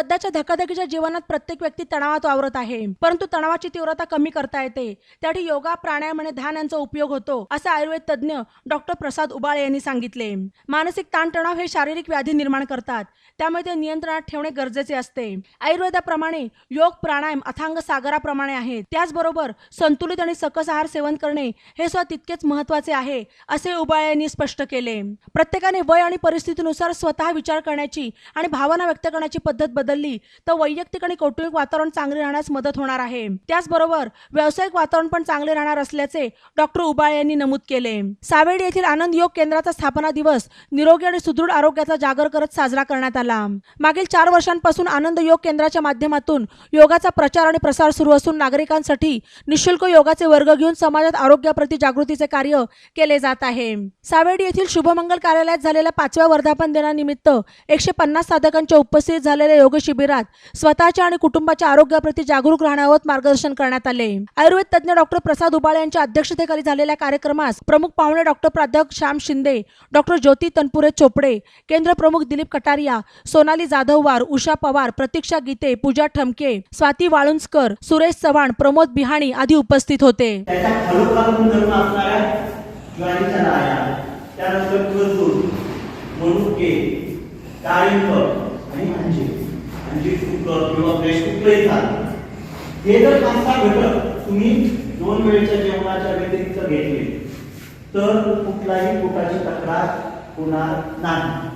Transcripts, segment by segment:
सध्याच्या धकाधकीच्या जीवनात प्रत्येक व्यक्ती तणावात वावरत आहे. परंतु तणावाची तीव्रता कमी करता येते. त्यासाठी योगा प्राणायाम आणि ध्यान यांचा उपयोग होतो असं आयुर्वेद तज्ज्ञ डॉक्टर प्रसाद उबाळे यांनी सांगितले. मानसिक ताणतणाव हे शारीरिक व्याधी निर्माण करतात. त्यामुळे ते नियंत्रणात ठेवणे गरजेचे असते. आयुर्वेदाप्रमाणे योग प्राणायाम अथांग सागराप्रमाणे आहे त्याचबरोबर संतुलित आणि सकस आहार सेवन करणे हे सुद्धा तितकेच महत्त्वाचे आहे असे उबाळे यांनी स्पष्ट केले. प्रत्येकाने वय आणि परिस्थितीनुसार स्वतः विचार करण्याची आणि भावना व्यक्त करण्याची पद्धत बदल बदलली तर वैयक्तिक आणि कौटुंबिक वातावरण चांगले राहण्यास मदत होणार आहे. त्याचबरोबर व्यावसायिक वातावरण पण चांगले राहणार असल्याचे डॉक्टर उबाळे यांनी नमूद केले. सावेडी येथील आनंद योग केंद्राचा स्थापना दिवस निरोगी आणि सुदृढ आरोग्याचा जागर करत साजरा करण्यात आला. मागील चार वर्षांपासून आनंद योग केंद्राच्या माध्यमातून योगाचा प्रचार आणि प्रसार सुरू असून नागरिकांसाठी निशुल्क योगाचे वर्ग घेऊन समाजात आरोग्याप्रती जागृतीचे कार्य केले जात आहे. सावेडी येथील शुभमंगल कार्यालयात झालेल्या पाचव्या वर्धापन दिनानिमित्त एकशे पन्नास साधकांच्या उपस्थित झालेल्या योग शिबिरात स्वतःच्या आणि कुटुंबाच्या आरोग्याप्रती जागरूक राहण्यावर मार्गदर्शन करण्यात आले. आयुर्वेद तज्ञ डॉक्टर प्रसाद उबाळे यांच्या अध्यक्षतेखाली झालेल्या कार्यक्रमास प्रमुख पाहुणे डॉक्टर प्राध्यापक श्याम शिंदे डॉक्टर ज्योती तनपुरे चोपडे केंद्र प्रमुख दिलीप कटारिया सोनाली जाधववार उषा पवार प्रतीक्षा गीते पूजा ठमके स्वाती वाळुंजकर सुरेश चव्हाण प्रमोद बिहाणी आदी उपस्थित होते. त्यानंतर खजूर मनुके डाळिंब म्हणजे शुक्र किंवा ब्रेश कुठलंही चालतं हे जर पाच घटक तुम्ही दोन वेळेच्या जेवणाच्या व्यतिरिक्त घेतले तर कुठलाही पोटाची तक्रार होणार नाही.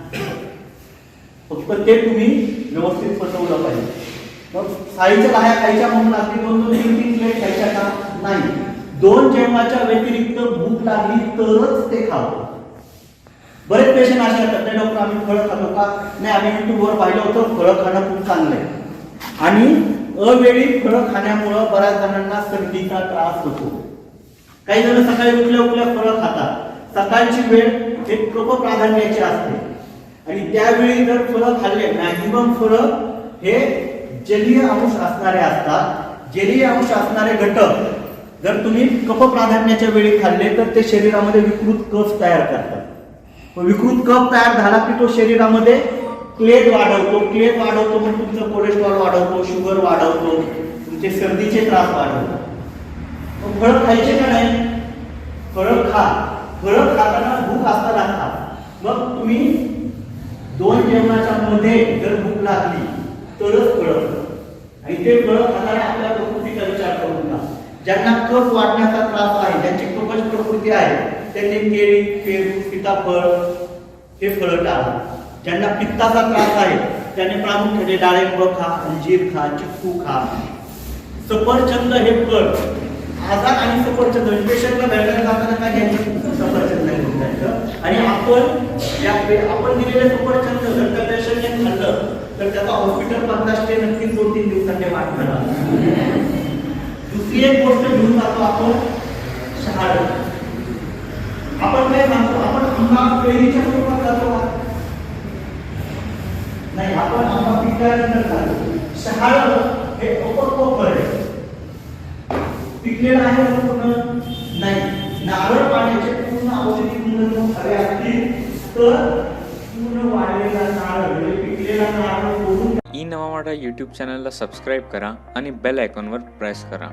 फक्त ते तुम्ही व्यवस्थित पचवलं पाहिजे. मग साईच्या बाहेर खायच्या म्हणून लागली दोन दोन तीन तीन प्लेट खायच्या का? नाही. दोन जेवणाच्या व्यतिरिक्त भूक लागली तरच ते खावं. बरेच पेशंट असे असतात नाही डॉक्टर आम्ही फळं खातो का? नाही आम्ही युट्यूबवर पाहिलं होतं फळं खाणं खूप चांगलं आहे आणि अवेळी फळं खाण्यामुळं बऱ्याच जणांना सर्दीचा त्रास होतो. काही जण सकाळी उठल्या उठल्या फळं खातात. सकाळची वेळ हे कप प्राधान्याची असते. आणि त्यावेळी जर फळं खाल्ले मॅक्झिमम फळं हे जलीय अंश असणारे असतात. जलीय अंश असणारे घटक जर तुम्ही कप प्राधान्याच्या वेळी खाल्ले तर ते शरीरामध्ये विकृत कफ तयार करतात. विकृत कप तयार झाला की तो शरीरामध्ये क्लेद वाढवतो क्लेद वाढवतो मग तुमचं कोलेस्ट्रॉल वाढवतो शुगर वाढवतो तुमचे सर्दीचे त्रास वाढवतो. मग फळं खायचे का नाही? फळं खा. फळं खाताना भूक असताना खा मग तुम्ही दोन जेवणाच्या मध्ये जर भूक लागली तरच फळं आणि ते फळं खाताना आपल्या प्रकृतीचा विचार करू नका ज्यांना कफ वाढण्याचा त्रास आहे ज्यांची कपच प्रकृती आहे त्यांनी केळी पेरू सीताफळ हे फळं टाळा ज्यांना पित्ताचा त्रास आहे त्यांनी प्रामुख्याने डाळिंब खा अंजीर खा चिक्कू खा. सफरचंद हे फळ. आजार आणि सफरचंद पेशंटला भेटायला जाताना काय घ्यायचं? सफरचंद घेऊन जायचं. आणि आपण या आपण दिलेले सफरचंद जर त्या पेशंटने खाल्लं तर त्याचा हॉस्पिटल पन्नास स्टे नक्कीच दोन तीन दिवसांनी वाटणार दुसरी एक गोष्ट घेऊन जातो आपण शहाळ आपण काय सांगतो आपण पुन्हा पेरीच्या स्वरूपात जातो नाही आपण आंबा पिकल्यानंतर जातो शहाळ हे अपक्व फळ आहे. पिकलेलं आहे पूर्ण नाही. नारळ पाण्याचे पूर्ण औषधी गुणधर्म खरे असतील तर पूर्ण वाढलेला नारळ म्हणजे पिकलेला नारळ ई नवा मराठा यूट्यूब चॅनलला सबस्क्राईब करा आणि बेल आयकॉनवर प्रेस करा.